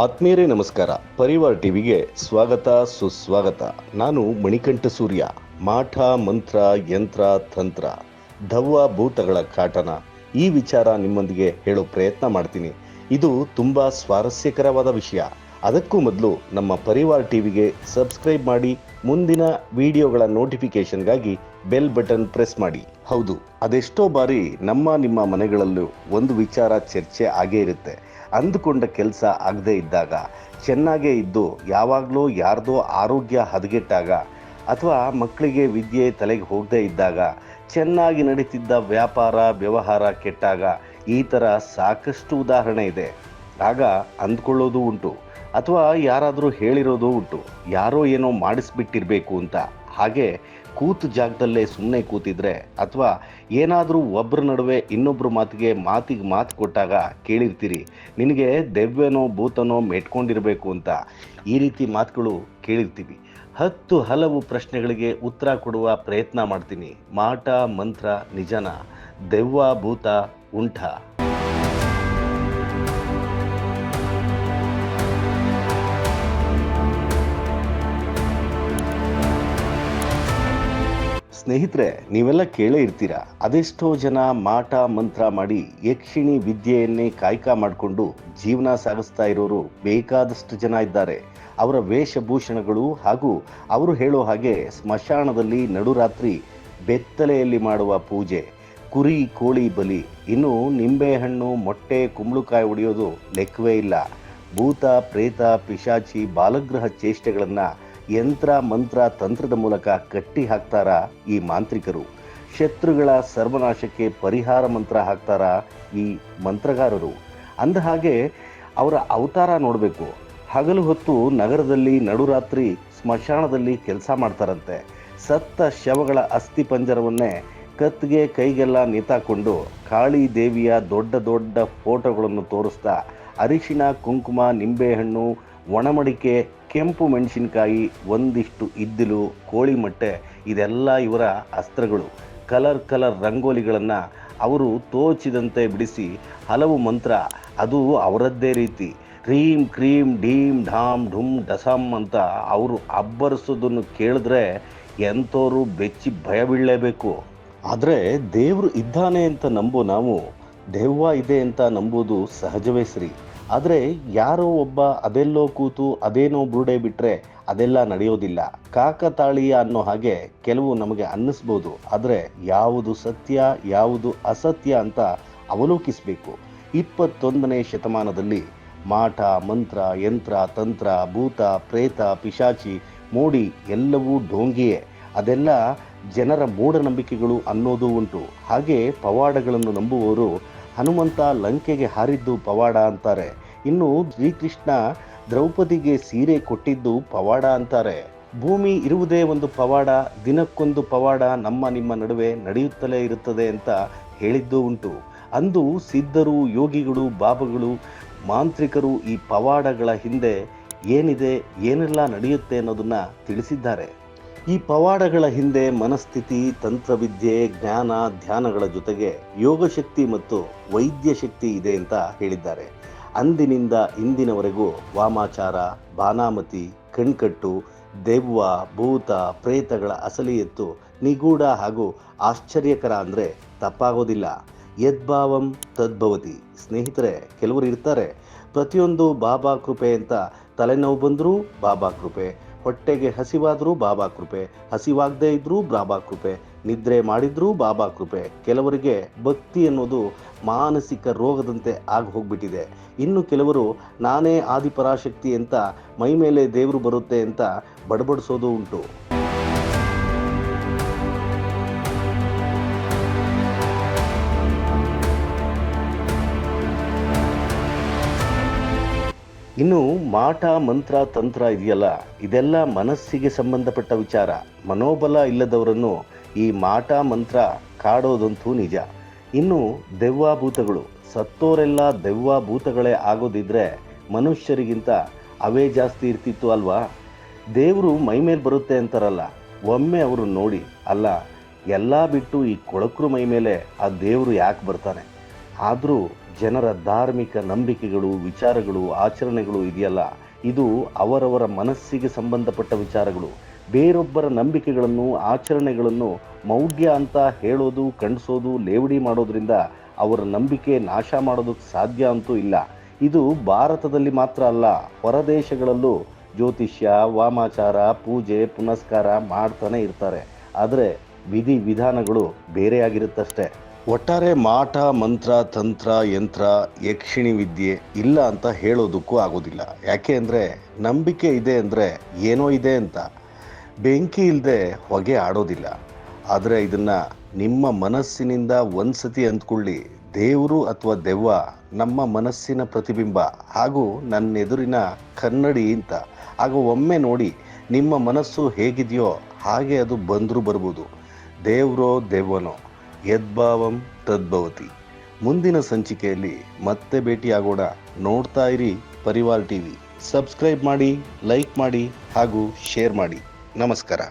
ಆತ್ಮೀಯರೇ ನಮಸ್ಕಾರ. ಪರಿವಾರ ಟಿವಿಗೆ ಸ್ವಾಗತ, ಸುಸ್ವಾಗತ. ನಾನು ಮಣಿಕಂಠ ಸೂರ್ಯ. ಮಾಠ, ಮಂತ್ರ, ಯಂತ್ರ, ತಂತ್ರ ಧವ್ವ ಭೂತಗಳ ಕಾಟನ ಈ ವಿಚಾರ ನಿಮ್ಮೊಂದಿಗೆ ಹೇಳೋ ಪ್ರಯತ್ನ ಮಾಡ್ತೀನಿ. ಇದು ತುಂಬಾ ಸ್ವಾರಸ್ಯಕರವಾದ ವಿಷಯ. ಅದಕ್ಕೂ ಮೊದಲು ನಮ್ಮ ಪರಿವಾರ ಟಿವಿಗೆ ಸಬ್ಸ್ಕ್ರೈಬ್ ಮಾಡಿ, ಮುಂದಿನ ವಿಡಿಯೋಗಳ ನೋಟಿಫಿಕೇಶನ್ಗಾಗಿ ಬೆಲ್ ಬಟನ್ ಪ್ರೆಸ್ ಮಾಡಿ. ಹೌದು, ಅದೆಷ್ಟೋ ಬಾರಿ ನಮ್ಮ ನಿಮ್ಮ ಮನೆಗಳಲ್ಲೂ ಒಂದು ವಿಚಾರ ಚರ್ಚೆ ಆಗೇ ಇರುತ್ತೆ. ಅಂದುಕೊಂಡ ಕೆಲಸ ಆಗದೇ ಇದ್ದಾಗ, ಚೆನ್ನಾಗೇ ಇದ್ದು ಯಾವಾಗಲೂ ಯಾರ್ದೋ ಆರೋಗ್ಯ ಹದಗೆಟ್ಟಾಗ ಅಥವಾ ಮಕ್ಕಳಿಗೆ ವಿದ್ಯೆ ತಲೆಗೆ ಹೋಗದೇ ಇದ್ದಾಗ, ಚೆನ್ನಾಗಿ ನಡೀತಿದ್ದ ವ್ಯಾಪಾರ, ವ್ಯವಹಾರ ಕೆಟ್ಟಾಗ ಈ ಥರ ಸಾಕಷ್ಟು ಉದಾಹರಣೆ ಇದೆ. ಆಗ ಅಂದ್ಕೊಳ್ಳೋದು ಉಂಟು ಅಥವಾ ಯಾರಾದರೂ ಹೇಳಿರೋದು ಉಂಟು. ಯಾರೋ ಏನೋ ಮಾಡಿಸ್ಬಿಟ್ಟಿರಬೇಕು ಅಂತ. ಹಾಗೆ ಕೂತು ಜಾಗದಲ್ಲೇ ಸುಮ್ಮನೆ ಕೂತಿದ್ರೆ ಅಥವಾ ಏನಾದರೂ ಒಬ್ಬರ ನಡುವೆ ಇನ್ನೊಬ್ಬರ ಮಾತಿಗೆ ಮಾತಿಗೆ ಮಾತು ಕೊಟ್ಟಾಗ ಕೇಳಿರ್ತೀರಿ. ನಿನಗೆ ದೆವ್ವನೋ ಭೂತನೋ ಮೆಟ್ಕೊಂಡಿರಬೇಕು ಅಂತ ಈ ರೀತಿ ಮಾತುಗಳು ಕೇಳಿರ್ತೀವಿ. ಹತ್ತು ಹಲವು ಪ್ರಶ್ನೆಗಳಿಗೆ ಉತ್ತರ ಕೊಡುವ ಪ್ರಯತ್ನ ಮಾಡ್ತೀನಿ. ಮಾಟ, ಮಂತ್ರ, ನಿಜನ. ದೆವ್ವ, ಭೂತ, ಉಂಠ. ಸ್ನೇಹಿತರೆ, ನೀವೆಲ್ಲ ಕೇಳೇ ಇರ್ತೀರಾ? ಅದೆಷ್ಟೋ ಜನ ಮಾಟ ಮಂತ್ರ ಮಾಡಿ ಯಕ್ಷಿಣಿ ವಿದ್ಯೆಯನ್ನೇ ಕಾಯ್ಕ ಮಾಡಿಕೊಂಡು ಜೀವನ ಸಾಗಿಸ್ತಾ ಇರೋರು ಬೇಕಾದಷ್ಟು ಜನ ಇದ್ದಾರೆ. ಅವರ ವೇಷಭೂಷಣಗಳು ಹಾಗೂ ಅವರು ಹೇಳೋ ಹಾಗೆ ಸ್ಮಶಾನದಲ್ಲಿ ನಡುರಾತ್ರಿ ಬೆತ್ತಲೆಯಲ್ಲಿ ಮಾಡುವ ಪೂಜೆ, ಕುರಿ ಕೋಳಿ ಬಲಿ, ಇನ್ನು ನಿಂಬೆಹಣ್ಣು, ಮೊಟ್ಟೆ, ಕುಂಬಳಕಾಯಿ ಹೊಡೆಯೋದು ಲೆಕ್ಕವೇ ಇಲ್ಲ. ಭೂತ, ಪ್ರೇತ, ಪಿಶಾಚಿ, ಬಾಲಗ್ರಹ ಚೇಷ್ಟೆಗಳನ್ನು ಯಂತ್ರ, ಮಂತ್ರ, ತಂತ್ರದ ಮೂಲಕ ಕಟ್ಟಿ ಹಾಕ್ತಾರ ಈ ಮಾಂತ್ರಿಕರು? ಶತ್ರುಗಳ ಸರ್ವನಾಶಕ್ಕೆ ಪರಿಹಾರ ಮಂತ್ರ ಹಾಕ್ತಾರ ಈ ಮಂತ್ರಗಾರರು? ಅಂದ ಹಾಗೆ ಅವರ ಅವತಾರ ನೋಡಬೇಕು. ಹಗಲು ಹೊತ್ತು ನಗರದಲ್ಲಿ ನಡುರಾತ್ರಿ ಸ್ಮಶಾನದಲ್ಲಿ ಕೆಲಸ ಮಾಡ್ತಾರಂತೆ. ಸತ್ತ ಶವಗಳ ಅಸ್ಥಿ ಪಂಜರವನ್ನೇ ಕತ್ತಿಗೆ ಕೈಗೆಲ್ಲ ನೇತಾಕೊಂಡು ಕಾಳಿ ದೇವಿಯ ದೊಡ್ಡ ದೊಡ್ಡ ಫೋಟೋಗಳನ್ನು ತೋರಿಸ್ತಾ ಅರಿಶಿನ ಕುಂಕುಮ, ನಿಂಬೆಹಣ್ಣು, ಒಣಮಡಿಕೆ ಕೆಂಪು ಮೆಣಸಿನಕಾಯಿ ಒಂದಿಷ್ಟು ಇದ್ದಿಲು, ಕೋಳಿ ಮೊಟ್ಟೆ, ಇದೆಲ್ಲ ಇವರ ಅಸ್ತ್ರಗಳು. ಕಲರ್ ಕಲರ್ ರಂಗೋಲಿಗಳನ್ನು ಅವರು ತೋಚಿದಂತೆ ಬಿಡಿಸಿ ಹಲವು ಮಂತ್ರ, ಅದು ಅವರದ್ದೇ ರೀತಿ. ಕ್ರೀಂ ಕ್ರೀಂ ಡೀಮ್ ಢಾಮ್ ಢುಮ್ ಡಸಮ್ ಅಂತ ಅವರು ಅಬ್ಬರಿಸೋದನ್ನು ಕೇಳಿದ್ರೆ ಎಂಥವ್ರು ಬೆಚ್ಚಿ ಭಯ ಬೀಳಲೇಬೇಕು ಆದರೆ ದೇವರು ಇದ್ದಾನೆ ಅಂತ ನಂಬೋ ನಾವು, ದೆವ್ವ ಇದೆ ಅಂತ ನಂಬೋದು ಸಹಜವೇ ಸರಿ. ಆದರೆ ಯಾರೋ ಒಬ್ಬ ಅದೆಲ್ಲೋ ಕೂತು ಅದೇನೋ ಬುರುಡೆ ಬಿಟ್ಟರೆ ಅದೆಲ್ಲ ನಡೆಯೋದಿಲ್ಲ. ಕಾಕತಾಳೀಯ ಅನ್ನೋ ಹಾಗೆ ಕೆಲವು ನಮಗೆ ಅನ್ನಿಸ್ಬೋದು. ಆದರೆ ಯಾವುದು ಸತ್ಯ, ಯಾವುದು ಅಸತ್ಯ ಅಂತ ಅವಲೋಕಿಸಬೇಕು. ಇಪ್ಪತ್ತೊಂದನೇ ಶತಮಾನದಲ್ಲಿ ಮಾಟ, ಮಂತ್ರ, ಯಂತ್ರ, ತಂತ್ರ, ಭೂತ, ಪ್ರೇತ, ಪಿಶಾಚಿ, ಮೋಡಿ ಎಲ್ಲವೂ ಡೋಂಗಿಯೇ. ಅದೆಲ್ಲ ಜನರ ಮೂಢನಂಬಿಕೆಗಳು ಅನ್ನೋದು ಉಂಟು. ಹಾಗೆ ಪವಾಡಗಳನ್ನು ನಂಬುವವರು ಹನುಮಂತ ಲಂಕೆಗೆ ಹಾರಿದ್ದು ಪವಾಡ ಅಂತಾರೆ. ಇನ್ನು ಶ್ರೀಕೃಷ್ಣ ದ್ರೌಪದಿಗೆ ಸೀರೆ ಕೊಟ್ಟಿದ್ದು ಪವಾಡ ಅಂತಾರೆ. ಭೂಮಿ ಇರುವುದೇ ಒಂದು ಪವಾಡ, ದಿನಕ್ಕೊಂದು ಪವಾಡ ನಮ್ಮ ನಿಮ್ಮ ನಡುವೆ ನಡೆಯುತ್ತಲೇ ಇರುತ್ತದೆ ಅಂತ ಹೇಳಿದ್ದು ಉಂಟು. ಅಂದು ಸಿದ್ಧರು, ಯೋಗಿಗಳು, ಬಾಬುಗಳು, ಮಾಂತ್ರಿಕರು ಈ ಪವಾಡಗಳ ಹಿಂದೆ ಏನಿದೆ, ಏನೆಲ್ಲ ನಡೆಯುತ್ತೆ ಅನ್ನೋದನ್ನು ತಿಳಿಸಿದ್ದಾರೆ. ಈ ಪವಾಡಗಳ ಹಿಂದೆ ಮನಸ್ಥಿತಿ, ತಂತ್ರವಿದ್ಯೆ, ಜ್ಞಾನ, ಧ್ಯಾನಗಳ ಜೊತೆಗೆ ಯೋಗಶಕ್ತಿ ಮತ್ತು ವೈದ್ಯ ಶಕ್ತಿ ಇದೆ ಅಂತ ಹೇಳಿದ್ದಾರೆ. ಅಂದಿನಿಂದ ಇಂದಿನವರೆಗೂ ವಾಮಾಚಾರ, ಬಾನಾಮತಿ, ಕಣ್ಕಟ್ಟು, ದೆವ್ವ, ಭೂತ, ಪ್ರೇತಗಳ ಅಸಲಿ ಎತ್ತು ನಿಗೂಢ ಹಾಗೂ ಆಶ್ಚರ್ಯಕರ ಅಂದರೆ ತಪ್ಪಾಗೋದಿಲ್ಲ. ಯದ್ಭಾವಂ ತದ್ಭವತಿ. ಸ್ನೇಹಿತರೆ, ಕೆಲವರು ಇರ್ತಾರೆ. ಪ್ರತಿಯೊಂದು ಬಾಬಾ ಕೃಪೆ ಅಂತ ತಲೆನೋವು ಬಂದರೂ ಬಾಬಾ ಕೃಪೆ, ಹೊಟ್ಟೆಗೆ ಹಸಿವಾದರೂ ಬಾಬಾ ಕೃಪೆ, ಹಸಿವಾಗದೇ ಇದ್ದರೂ ಬಾಬಾ ಕೃಪೆ, ನಿದ್ರೆ ಮಾಡಿದ್ರೂ ಬಾಬಾ ಕೃಪೆ. ಕೆಲವರಿಗೆ ಭಕ್ತಿ ಅನ್ನೋದು ಮಾನಸಿಕ ರೋಗದಂತೆ ಆಗಿ ಹೋಗ್ಬಿಟ್ಟಿದೆ. ಇನ್ನು ಕೆಲವರು, ನಾನೇ ಆದಿಪರಾಶಕ್ತಿ ಅಂತ ಮೈ ಮೇಲೆ ದೇವರು ಬರುತ್ತೆ ಅಂತ ಬಡಬಡಿಸೋದು ಉಂಟು. ಇನ್ನು ಮಾಟ, ಮಂತ್ರ, ತಂತ್ರ ಇದೆಯಲ್ಲ, ಇದೆಲ್ಲ ಮನಸ್ಸಿಗೆ ಸಂಬಂಧಪಟ್ಟ ವಿಚಾರ. ಮನೋಬಲ ಇಲ್ಲದವರನ್ನು ಈ ಮಾಟ, ಮಂತ್ರ ಕಾಡೋದಂತೂ ನಿಜ. ಇನ್ನು ದೆವ್ವಾಭೂತಗಳು, ಸತ್ತೋರೆಲ್ಲ ದೆವ್ವಾಭೂತಗಳೇ ಆಗೋದಿದ್ರೆ ಮನುಷ್ಯರಿಗಿಂತ ಅವೇ ಜಾಸ್ತಿ ಇರ್ತಿತ್ತು ಅಲ್ವಾ? ದೇವರು ಮೈಮೇಲೆ ಬರುತ್ತೆ ಅಂತಾರಲ್ಲ, ಒಮ್ಮೆ ಅವರು ನೋಡಿ, ಅಲ್ಲ, ಎಲ್ಲ ಬಿಟ್ಟು ಈ ಕೊಳಕರು ಮೈ ಮೇಲೆ ಆ ದೇವರು ಯಾಕೆ ಬರ್ತಾನೆ? ಆದರೂ ಜನರ ಧಾರ್ಮಿಕ ನಂಬಿಕೆಗಳು, ವಿಚಾರಗಳು, ಆಚರಣೆಗಳು ಇದೆಯಲ್ಲ, ಇದು ಅವರವರ ಮನಸ್ಸಿಗೆ ಸಂಬಂಧಪಟ್ಟ ವಿಚಾರಗಳು. ಬೇರೊಬ್ಬರ ನಂಬಿಕೆಗಳನ್ನು, ಆಚರಣೆಗಳನ್ನು ಮೌಢ್ಯ ಅಂತ ಹೇಳೋದು, ಕಣಿಸೋದು, ಲೇವಡಿ ಮಾಡೋದ್ರಿಂದ ಅವರ ನಂಬಿಕೆ ನಾಶ ಮಾಡೋದಕ್ಕೆ ಸಾಧ್ಯ ಅಂತೂ ಇಲ್ಲ. ಇದು ಭಾರತದಲ್ಲಿ ಮಾತ್ರ ಅಲ್ಲ, ಹೊರದೇಶಗಳಲ್ಲೂ ಜ್ಯೋತಿಷ್ಯ, ವಾಮಾಚಾರ, ಪೂಜೆ, ಪುನಸ್ಕಾರ ಮಾಡ್ತಾನೆ ಇರ್ತಾರೆ. ಆದರೆ ವಿಧಿ ವಿಧಾನಗಳು ಬೇರೆಯಾಗಿರುತ್ತಷ್ಟೇ ಒಟ್ಟಾರೆ ಮಾಟ, ಮಂತ್ರ, ತಂತ್ರ, ಯಂತ್ರ, ಯಕ್ಷಿಣಿ ವಿದ್ಯೆ ಇಲ್ಲ ಅಂತ ಹೇಳೋದಕ್ಕೂ ಆಗೋದಿಲ್ಲ. ಯಾಕೆ ಅಂದರೆ ನಂಬಿಕೆ ಇದೆ ಅಂದರೆ ಏನೋ ಇದೆ ಅಂತ. ಬೆಂಕಿ ಇಲ್ಲದೆ ಹೊಗೆ ಆಡೋದಿಲ್ಲ. ಆದರೆ ಇದನ್ನು ನಿಮ್ಮ ಮನಸ್ಸಿನಿಂದ ಒಂದ್ಸತಿ ಅಂದ್ಕೊಳ್ಳಿ, ದೇವರು ಅಥವಾ ದೆವ್ವ ನಮ್ಮ ಮನಸ್ಸಿನ ಪ್ರತಿಬಿಂಬ ಹಾಗೂ ನನ್ನೆದುರಿನ ಕನ್ನಡಿ ಅಂತ ಆಗ ಒಮ್ಮೆ ನೋಡಿ ನಿಮ್ಮ ಮನಸ್ಸು ಹೇಗಿದೆಯೋ ಹಾಗೆ ಅದು ಬಂದರೂ ಬರ್ಬೋದು. ದೇವ್ರೋ ದೆವ್ವನೋ, ಯದ್ಭಾವಂ ತದ್ಭವತಿ. ಮುಂದಿನ ಸಂಚಿಕೆಯಲ್ಲಿ ಮತ್ತೆ ಭೇಟಿಯಾಗೋಣ. ನೋಡ್ತಾ ಇರಿ ಪರಿವಾರ್ ಟಿವಿ. ಸಬ್ಸ್ಕ್ರೈಬ್ ಮಾಡಿ, ಲೈಕ್ ಮಾಡಿ ಹಾಗೂ ಶೇರ್ ಮಾಡಿ. ನಮಸ್ಕಾರ